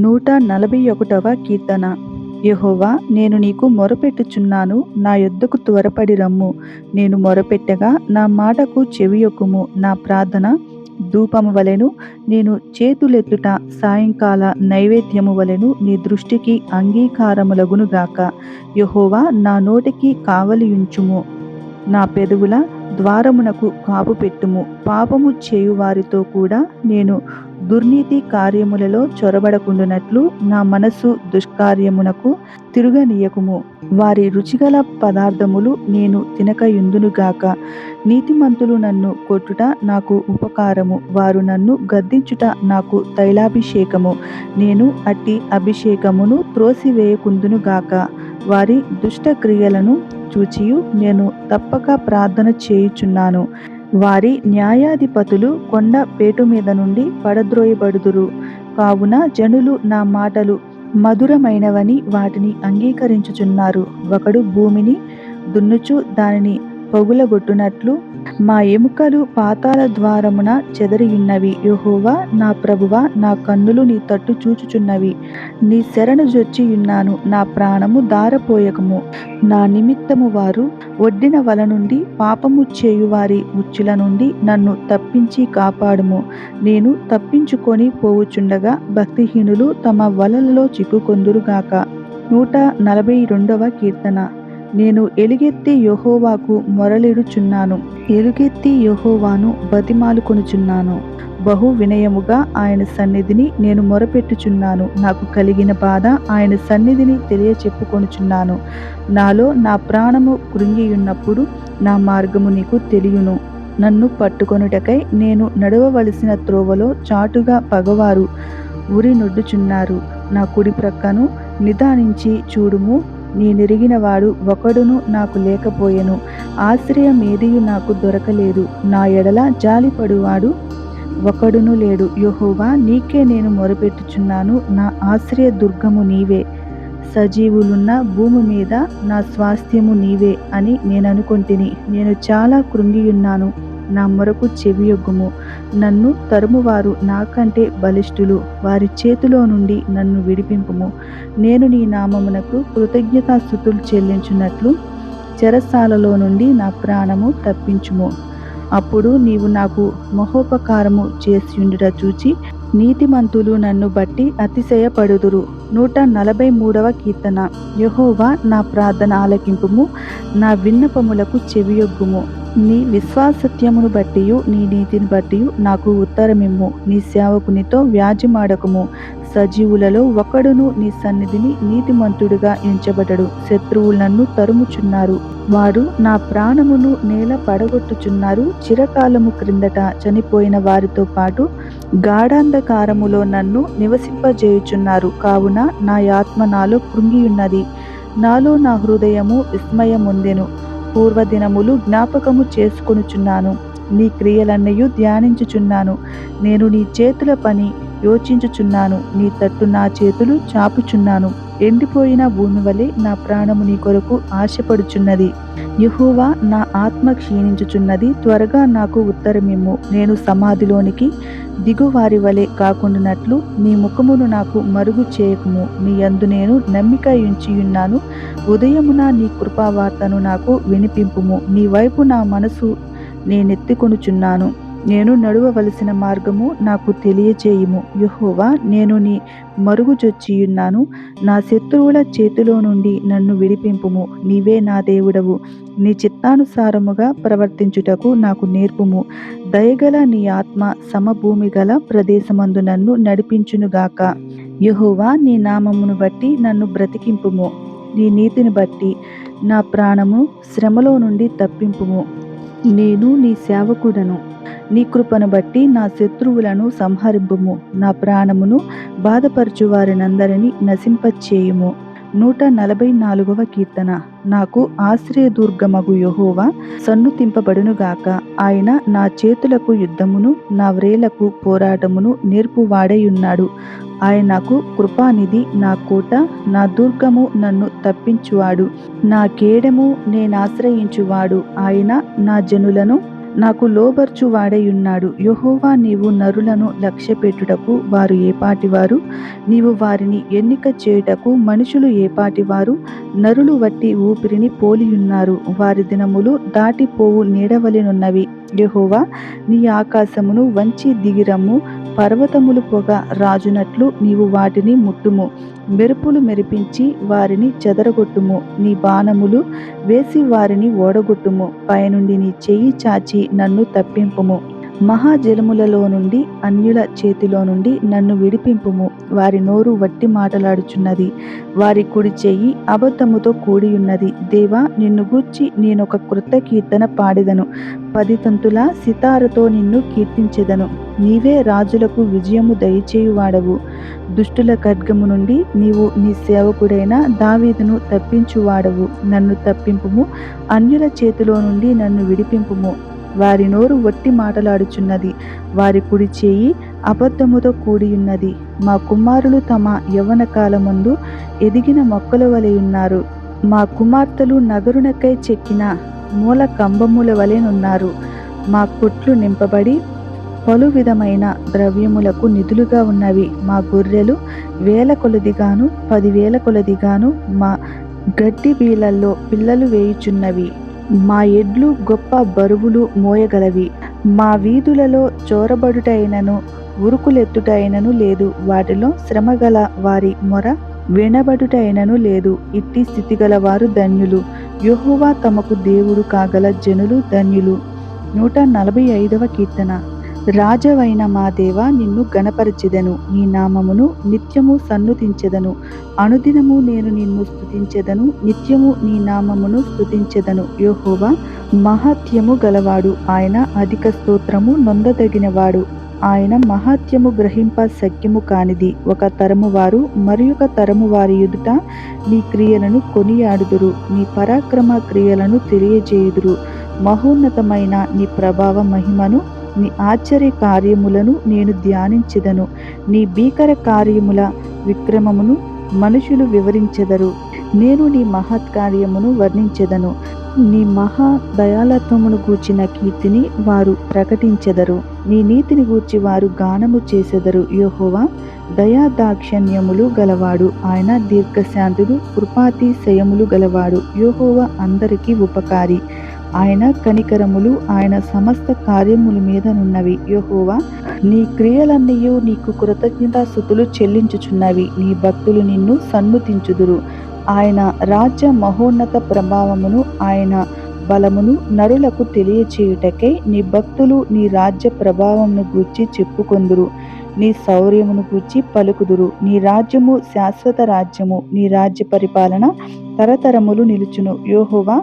నూట నలభై ఒకటవ కీర్తన. యహోవా నేను నీకు మొరపెట్టుచున్నాను నా యొద్దకు త్వరపడి రమ్ము. నేను మొరపెట్టగా నా మాటకు చెవియొక్కుము నా ప్రార్థన ధూపము వలెను నేను చేతులెత్తుట సాయంకాల నైవేద్యము వలెను నీ దృష్టికి అంగీకారములగునుగాక యహోవా నా నోటికి కావలియుంచుము నా పెదవుల ద్వారమునకు కాపు పెట్టుము పాపము చేయు వారితో కూడా నేను దుర్నీతి కార్యములలో చొరబడకుండునట్లు నా మనసు దుష్కార్యమునకు తిరుగనీయకుము. వారి రుచిగల పదార్థములు నేను తినకయుందునుగాక. నీతిమంతులు నన్ను కొట్టుట నాకు ఉపకారము. వారు నన్ను గద్దించుట నాకు తైలాభిషేకము. నేను అట్టి అభిషేకమును త్రోసివేయకుందునుగాక. వారి దుష్ట క్రియలను చూచియు. నేను తప్పక ప్రార్థన చేయుచున్నాను. వారి న్యాయాధిపతులు కొండ పేటు మీద నుండి పడద్రోయబడుదురు. కావున జనులు నా మాటలు మధురమైనవని వాటిని అంగీకరించుచున్నారు. ఒకడు భూమిని దున్నుచు దానిని పొగులగొట్టునట్లు మా ఎముకలు పాతాల ద్వారమున చెదరియున్నవి. యహోవా నా ప్రభువా నా కన్నులు నీ తట్టు చూచుచున్నవి. నీ శరణు జొచ్చియున్నాను నా ప్రాణము దారపోయకము నా నిమిత్తము వారు ఒడ్డిన వల నుండి పాపము చేయువారి ఉచ్చుల నుండి నన్ను తప్పించి కాపాడుము. నేను తప్పించుకొని పోవుచుండగా భక్తిహీనులు తమ వలలలో చిక్కుకొందురుగాక. నూట నలభై రెండవ కీర్తన. నేను ఎలుగెత్తి యహోవాకు మొరలిడుచున్నాను. ఎలుగెత్తి యహోవాను బతిమాలుకొనుచున్నాను. బహు వినయముగా ఆయన సన్నిధిని నేను మొరపెట్టుచున్నాను. నాకు కలిగిన బాధ ఆయన సన్నిధిని తెలియచెప్పుకొనుచున్నాను. నాలో నా ప్రాణము కృంగియున్నప్పుడు నా మార్గము నీకు తెలియను. నన్ను పట్టుకొనుటకై నేను నడవవలసిన త్రోవలో చాటుగా పగవారు ఉరి నొడ్డుచున్నారు. నా కుడి ప్రక్కను నిదానించి చూడుము. నేనెరిగినవాడు ఒకడును నాకు లేకపోయెను. ఆశ్రయం ఏది నాకు దొరకలేదు. నా ఎడల జాలిపడువాడు ఒకడును లేడు. యహోవా నీకే నేను మొరపెట్టుచున్నాను. నా ఆశ్రయ దుర్గము నీవే. సజీవులున్న భూమి మీద నా స్వాస్థ్యము నీవే అని నేను అనుకొంటిని నేను చాలా కృంగియున్నాను. నా మొరకు చెవియొగ్గుము నన్ను తరుమువారు నాకంటే బలిష్ఠులు. వారి చేతిలో నుండి నన్ను విడిపింపుము. నేను నీ నామమునకు కృతజ్ఞతాస్థుతులు చెల్లించున్నట్లు చెరసాలలో నుండి నా ప్రాణము తప్పించుము. అప్పుడు నీవు నాకు మహోపకారము చేసియుండుట చూచి నీతిమంతులు నన్ను బట్టి అతిశయపడుదురు. నూట నలభై మూడవ కీర్తన. యహోవా నా ప్రార్థన ఆలకింపుము నా విన్నపములకు చెవియొగ్గుము. నీ విశ్వాసత్యమును బట్టియు నీ నీతిని బట్టి నాకు ఉత్తరమిమ్ము. నీ సేవకునితో వ్యాజ్యమాడకము సజీవులలో ఒకడును నీ సన్నిధిని నీతిమంతుడుగా ఎంచబడడు. శత్రువులు నన్ను తరుముచున్నారు. వారు నా ప్రాణమును నేల పడగొట్టుచున్నారు. చిరకాలము క్రిందట చనిపోయిన వారితో పాటు గాఢాంధకారములో నన్ను నివసింపజేయుచున్నారు. కావున నా ఆత్మ నాలో కృంగియున్నది. నాలో నా హృదయము విస్మయముందెను. పూర్వదినములు జ్ఞాపకము చేసుకొనుచున్నాను. నీ క్రియలన్నయు ధ్యానించుచున్నాను. నేను నీ చేతుల పని యోచించుచున్నాను. నీ తట్టు నా చేతులు చాపుచున్నాను. ఎండిపోయిన భూమి వలె నా ప్రాణము నీ కొరకు ఆశపడుచున్నది. యహోవా నా ఆత్మ క్షీణించుచున్నది. త్వరగా నాకు ఉత్తరమిమ్ము. నేను సమాధిలోనికి దిగువారి వలె కాకుండానట్లు నీ ముఖమును నాకు మరుగు చేయకుము. నీ అందు నేను నమ్మిక ఉంచియున్నాను ఉదయమున నీ కృపావార్తను నాకు వినిపింపుము. నీ వైపు నా మనసు నేనెత్తికొనుచున్నాను నేను నడువవలసిన మార్గము నాకు తెలియచేయుము. యహోవా నేను నీ మరుగుజొచ్చియున్నాను నా శత్రువుల చేతిలో నుండి నన్ను విడిపింపుము. నీవే నా దేవుడవు. నీ చిత్తానుసారముగా ప్రవర్తించుటకు నాకు నేర్పుము. దయగల నీ ఆత్మ సమభూమి గల ప్రదేశమందు నన్ను నడిపించునుగాక యహోవా నీ నామమును బట్టి నన్ను బ్రతికింపుము. నీ నీతిని బట్టి నా ప్రాణము శ్రమలో నుండి తప్పింపుము. నేను నీ సేవకుడను. నీ కృపను బట్టి నా శత్రువులను సంహరింపుము. నా ప్రాణమును బాధపరచు వారినందరినీ నశింపచేయుము. నూట నలభై నాలుగవ కీర్తన. నాకు ఆశ్రయదుర్గమగు యహోవా సన్నుతింపబడునుగాక ఆయన నా చేతులకు యుద్ధమును నా వ్రేలకు పోరాటమును నేర్పువాడైయున్నాడు. ఆయనకు కృపానిధి నా కోట నా దుర్గము నన్ను తప్పించువాడు. నా కేడము నేనాశ్రయించువాడు ఆయన నా జనులను నాకు లోబర్చు వాడయున్నాడు. యహోవా నీవు నరులను లక్ష్యపెట్టుటకు వారు ఏపాటివారు. నీవు వారిని ఎన్నిక చేయుటకు మనుషులు ఏపాటివారు. నరులు వట్టి ఊపిరిని పోలియున్నారు. వారి దినములు దాటిపోవు నీడవలెనున్నవి. యెహోవా నీ ఆకాశమును వంచి దిగిరమ్ము పర్వతములు పొగ రాజునట్లు నీవు వాటిని ముట్టుము. మెరుపులు మెరిపించి వారిని చెదరగొట్టుము. నీ బాణములు వేసి వారిని ఓడగొట్టుము. పైనుండి నీ చెయ్యి చాచి నన్ను తప్పింపుము. మహాజలములలో నుండి అన్యుల చేతిలో నుండి నన్ను విడిపింపుము. వారి నోరు వట్టి మాటలాడుచున్నది. వారి కుడి చెయ్యి అబద్ధముతో కూడియున్నది. దేవా నిన్ను గూర్చి నేనొక కృత కీర్తన పాడెదను. పది తంతుల సితారతో నిన్ను కీర్తించెదను. నీవే రాజులకు విజయము దయచేయువాడవు. దుష్టుల ఖడ్గము నుండి నీవు నీ సేవకుడైన దావీదును తప్పించువాడవు. నన్ను తప్పింపుము. అన్యుల చేతిలో నుండి నన్ను విడిపింపుము. వారి నోరు వట్టి మాటలాడుచున్నది. వారి కుడి చేయి అబద్ధముతో కూడియున్నది. మా కుమారులు తమ యవ్వన కాలమందు ఎదిగిన మొక్కల వలె ఉన్నారు. మా కుమార్తెలు నగరునకై చెక్కిన మూల కంబముల వలెనున్నారు మా కొట్లు నింపబడి పలు విధమైన ద్రవ్యములకు నిధులుగా ఉన్నవి. మా గొర్రెలు వేల కొలదిగాను పదివేల కొలదిగాను మా గడ్డి బీలల్లో పిల్లలు వేయుచున్నవి. మా ఎడ్లు గొప్ప బరువులు మోయగలవి. మా వీధులలో చోరబడుటైనను ఉరుకులెత్తుటైనను లేదు. వాటిలో శ్రమగల వారి మొర వినబడుటైనను లేదు. ఇట్టి స్థితిగల వారు ధన్యులు. యెహోవా తమకు దేవుడు కాగల జనులు ధన్యులు. నూట నలభై ఐదవ కీర్తన. రాజవైన మా దేవ నిన్ను గణపరచెదను నీ నామమును నిత్యము సన్నుతించెదను. అనుదినము నేను నిన్ను స్థుతించెదను నిత్యము నీ నామమును స్థుతించెదను యోహోవా మహత్యము గలవాడు. ఆయన అధిక స్తోత్రము నొందదగినవాడు. ఆయన మహాత్యము గ్రహింప శక్యము కానిది. ఒక తరము వారు మరి ఒక తరము వారి ఎదుట నీ క్రియలను కొనియాడుదురు. నీ పరాక్రమ క్రియలను తెలియజేయుదురు. మహోన్నతమైన నీ ప్రభావ మహిమను నీ ఆశ్చర్య కార్యములను నేను ధ్యానించెదను. నీ భీకర కార్యముల విక్రమమును మనుషులు వివరించెదరు. నేను నీ మహత్ కార్యమును వర్ణించెదను. నీ మహా దయాలత్వమును గూర్చిన కీర్తిని వారు ప్రకటించెదరు. నీ నీతిని గూర్చి వారు గానము చేసెదరు. యోహోవా దయా దాక్షణ్యములు గలవాడు. ఆయన దీర్ఘశాంతుడు కృపాతిశయములు గలవాడు. యోహోవా అందరికీ ఉపకారి. ఆయన కనికరములు ఆయన సమస్త కార్యముల మీద నున్నవి. యహోవా నీ క్రియలన్నయూ నీకు కృతజ్ఞతాస్థుతులు చెల్లించుచున్నవి. నీ భక్తులు నిన్ను సన్నుతించుదురు. ఆయన రాజ్య మహోన్నత ప్రభావమును ఆయన బలమును నరులకు తెలియచేయుటకే నీ భక్తులు నీ రాజ్య ప్రభావమును గూర్చి చెప్పుకొందురు. నీ శౌర్యమును గూర్చి పలుకుదురు. నీ రాజ్యము శాశ్వత రాజ్యము. నీ రాజ్య పరిపాలన తరతరములు నిలుచును. యోహోవా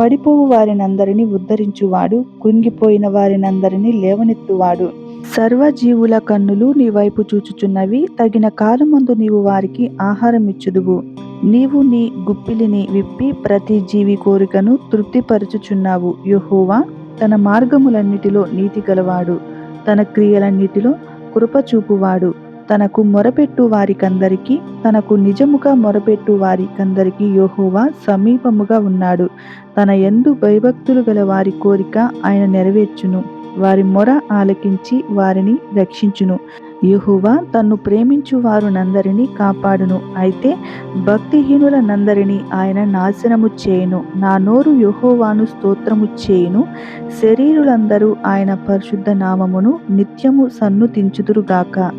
పడిపోవు వారినందరినీ ఉద్ధరించువాడు కృంగిపోయిన వారినందరినీ లేవనెత్తువాడు. సర్వజీవుల కన్నులు నీ వైపు చూచుచున్నవి తగిన కాలమందు నీవు వారికి ఆహారం ఇచ్చుదువు నీవు నీ గుప్పిలిని విప్పి ప్రతి జీవి కోరికను తృప్తిపరచుచున్నావు. యహోవా తన మార్గములన్నిటిలో నీతి గలవాడు తన క్రియలన్నిటిలో కృప చూపువాడు. తనకు మొరపెట్టు వారికందరికీ తనకు నిజముగా మొరపెట్టు వారికందరికీ యోహోవా సమీపముగా ఉన్నాడు. తన ఎందు భయభక్తులు గల వారి కోరిక ఆయన నెరవేర్చును. వారి మొర ఆలకించి వారిని రక్షించును. యహువా తన్ను ప్రేమించు వారునందరినీ కాపాడును. అయితే భక్తిహీనులనందరినీ ఆయన నాశనము చేయును. నా నోరు యహోవాను స్తోత్రము చేయును. శరీరులందరూ ఆయన పరిశుద్ధ నామమును నిత్యము సన్నుతించుదురుగాక.